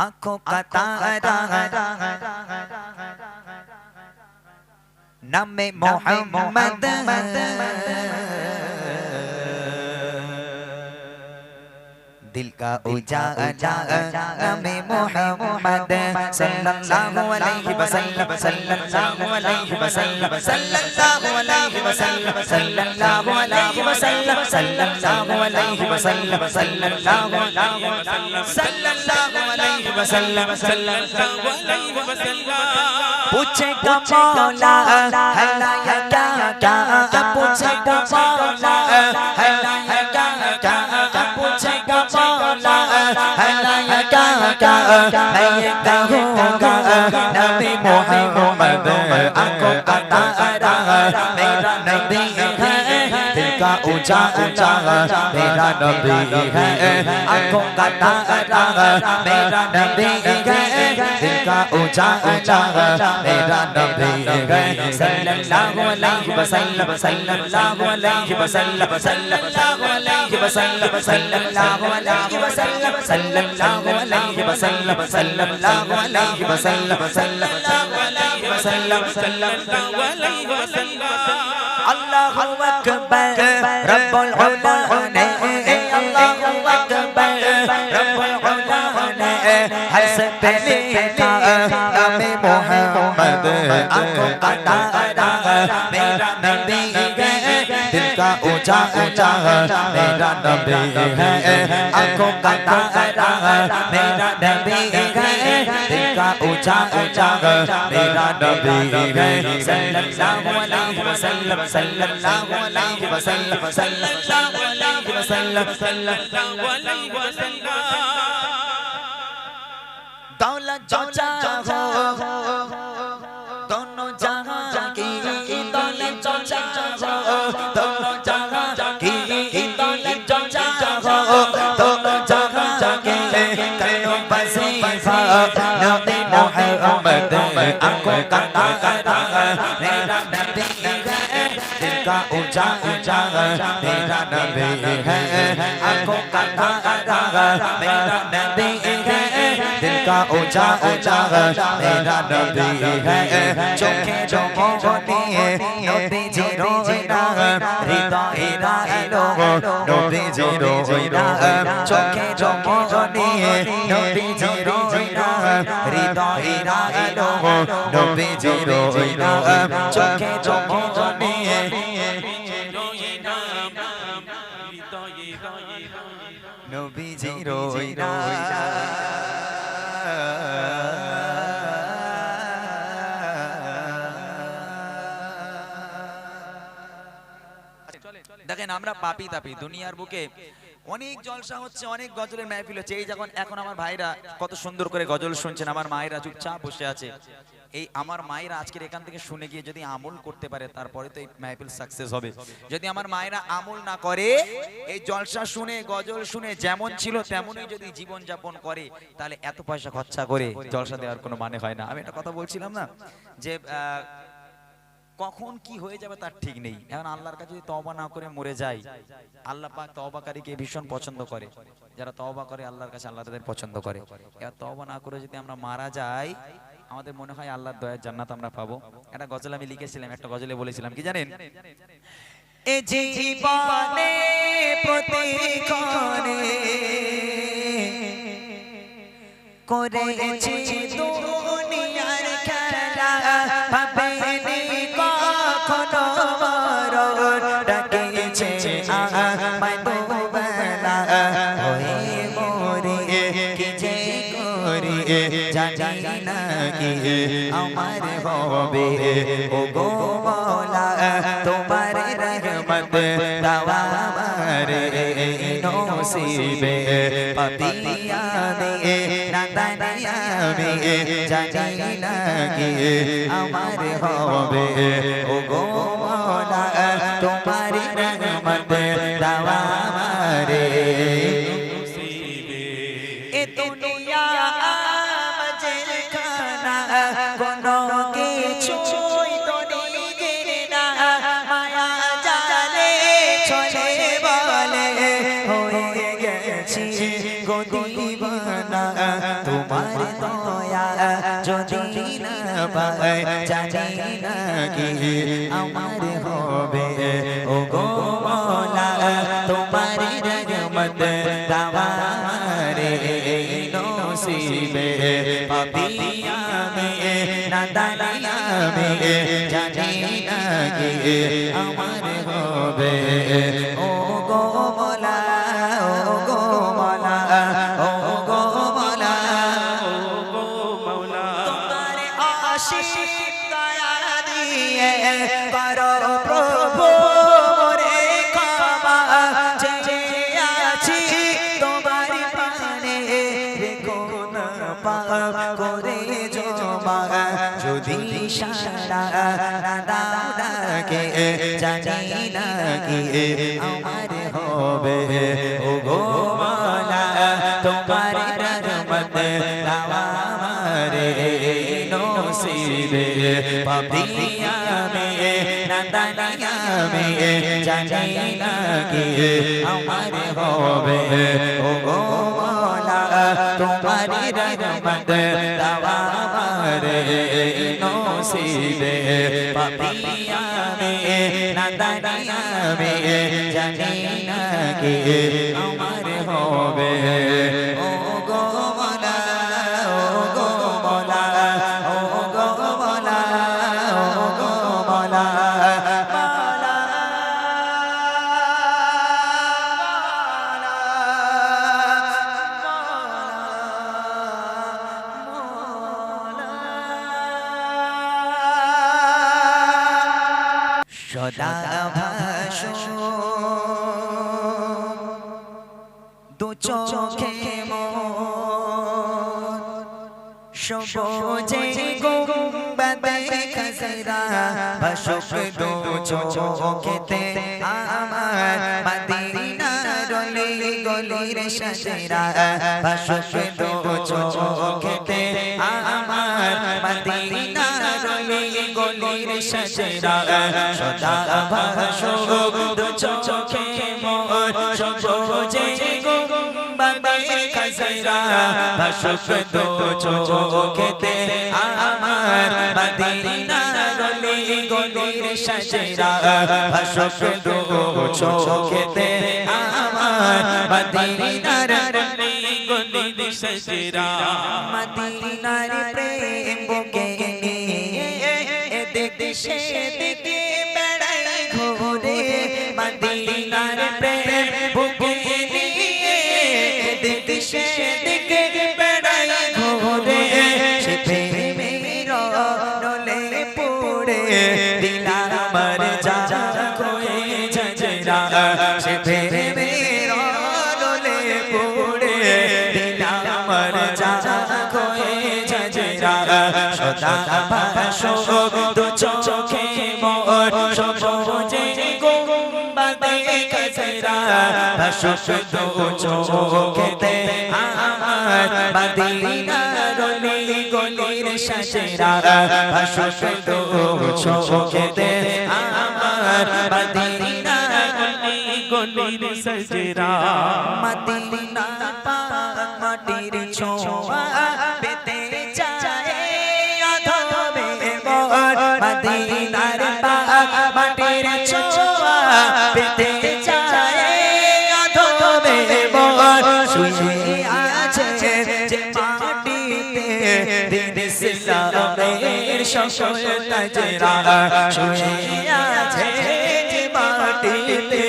आंखों का तारा नाम मोहम्मद दिल का उजाला नाम मोहम्मद सल्लल्लाहु अलैहि वसल्लम सल्लल्लाहु अलैहि वसल्लम सल्लल्लाहु अलैहि वसल्लम सल्लल्लाहु अलैहि वसल्लम सल्लल्लाहु अलैहि वसल्लम सल्लल्लाहु अलैहि वसल्लम सल्लल्लाहु अलैहि वसल्लम सल्लल्लाहु अलैहि वसल्लम पूछेगा मौला है लाया क्या क्या पूछेगा मौला है का का है कहो का नबी मोहम्मद आंखों का तारा मेरा नबी है ऊंचा ऊंचा मेरा नबी है आंखों का तारा मेरा नबी है दिल का ऊंचा ऊंचा मेरा नबी है सल्लल्लाहु अलैहि वसल्लम सल्लल्लाहु अलैहि वसल्लम सल्लल्लाहु अलैहि वसल्लम सल्लल्लाहु अलैहि वसल्लम सल्लल्लाहु अलैहि वसल्लम सल्लल्लाहु अलैहि वसल्लम सल्लल्लाहु अलैहि वसल्लम सल्लल्लाहु अलैहि वसल्लम আল্লাহু আকবার, রব্বুল আলামিন আল্লাহু আকবার, রব্বুল আলামিন, হাসবি নামে মোহাম্মদ আকো কাতা মেরা নবী ऊंचा ऊंचा मेरा नबी है आंखों का तारा मेरा नबी है दिल का ऊंचा ऊंचा मेरा नबी है सल्लल्लाहु अलैहि वसल्लम सल्लल्लाहु अलैहि वसल्लम सल्लल्लाहु अलैहि वसल्लम सल्लल्लाहु अलैहि वसल्लम दौलत जो चाहो आपको करता करता मेरा नबी है जिनका ऊंचा ऊंचा मेरा नबी है आपको करता करता मेरा नबी है जिनका ऊंचा ऊंचा मेरा नबी है चौके चौके चौके नबी जी रोना हृदय নবীজির ওই নাম চোখে চমনি নবীজির ওই নাম হৃদয়ে রাইলো নবীজির ওই নাম চোখে চমনি নবীজির ওই নাম দেখেন আমরা পাপি তাপি, দুনিয়ার বুকে অনেক জলসা হচ্ছে, অনেক গজলের মেহফিল হচ্ছে। এই যখন এখন আমার ভাইরা কত সুন্দর করে গজল শুনছেন, আমার মায়েরা চুপচাপ বসে আছে। এই আমার মায়েরা আজকের এখান থেকে শুনে গিয়ে যদি আমল করতে পারে, তারপরে তো এই মেহফিল সাকসেস হবে। যদি আমার মায়েরা আমল না করে, এই জলসা শুনে, গজল শুনে যেমন ছিল, তেমনই যদি জীবন যাপন করে, তাহলে এত পয়সা খরচা করে জলসা দেওয়ার কোনো মানে হয় না। আমি একটা কথা বলছিলাম না, যে কখন কি হয়ে যাবে তার ঠিক নেই। এখন আল্লাহর কাছে যদি তবা না করে মরে যায় আল্লাহ পাক তওবাকারীকে ভীষণ পছন্দ করে। যারা তওবা করে আল্লাহর কাছে আল্লাহ তাদের পছন্দ করে। এবার তওবা না করে যদি আমরা মারা যাই আমাদের মনে হয় আল্লাহর দয়ার জান্নাত আমরা পাবো। একটা গজল আমি লিখেছিলাম একটা গজলে বলেছিলাম কি জানেন? এ জীবনে প্রতিক্ষণে করেছি দুনিয়ার কি আমার হবে ও গো মৌলা, তোমার রহমত দাওয়া আমারে নসিবে। পাপিয়া দে নাদানিয়া মে জানি কি আমার হবে ও গো মৌলা, তোমার রহমত কোনো কিছুই তো নিজের না মায়া জালে চলে বলে হয়ে গেছি গো তোমার তোমার দয়া যদি না পাই জানি না কি আমার আমার হবে। ও গো মৌলা, ও গো মৌলা, ও গো মৌলা গো পাপ, করে জমা। যদি সারা না দাও ডাকে জানি না কি আমার হবে ও গো মালা তোমার রহমত দাওয়া আমারে নসিবে পাপিয়া মে নন্দনিয়া মে জানি না কি আমার হবে ও গো মালা তোমার রহমত দাওয়া নসিবে পাপিয়া মে নন্দনিয়া মে জানি না কে আমার হবে। সদা ভাসো। দু চোখে সবুজে গুম্বাদে খসরা ভাসুক দু চোখেতে আমার মদিনা রলি গলির সজরা ভাসুক দু চোখেতে আমার মদিনা গলির সজরা, সদা ভাসুক চোখে মোর সবুজে গুম্বাদে খসরা ভাসুক দু চোখেতে আমার মদিনা গলি গলির সজরা। ভাসুক দু চোখেতে আমার মদিনার গলির সজরা। মদিনার প্রেম বুকে নিয়ে এদিক সেদিকে বেড়াই ঘুরে মদিনার প্রেম বুকে নিয়ে। এদিক সেদিকে বেড়াই ঘুরে। সে প্রেমের রলে পড়ে দিলার আমার যা কোয়ে ঝজরা সে প্রেমের রলে পড়ে দিলার আমার যা কোয়ে সদা ভাসো দু চোখেতে আমার মদিনা রলি গলির ভাসো দু চোখেতে আমার গলির সজরা। মদিনা পাক, মাটির ছোঁয়া সকল তাজরা শুয়ে আছে মাটিতে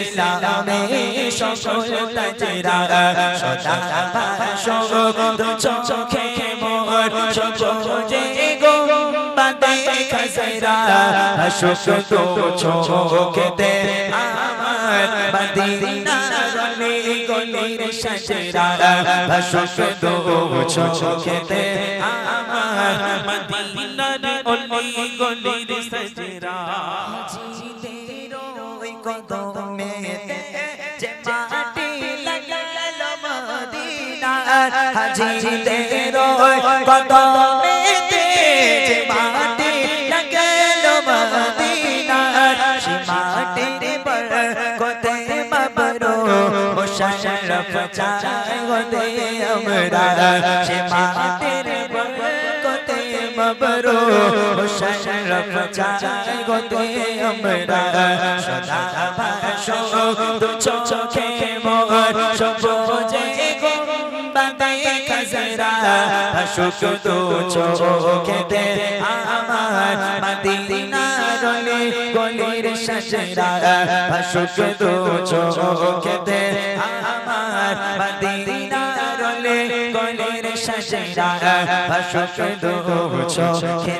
ইসলামের সকল তাজরা সদা দু চোখে মোর সবুজে গুম্বাদে খসরা ভাসো দু চোখেতে আমার মদিনা রলে গলির সজরা ভাসো দু চোখেতে আমার মদিনার অলি গলির সজরা। জিদের ওই কদমেতে যে মাটি লাগালো মদিনা হাজিদের ওই কদমেতে যে মাটি লাগালো মদিনা সে মাটির পর কোতে বাবরো মুশারফ চায় হতে আমরা সে মবরু মুশাররফ চাই গোতে আমরা সদা ভাষো দু চোখে মোর সবুজে গুম্বাদে খাজরা, ভাসুক দু চোখেতে আমার মদিনা রলে গলির সাজরা ভাসুক দু চোখেতে আমার সাজরা ভাসুক দু চোখেতে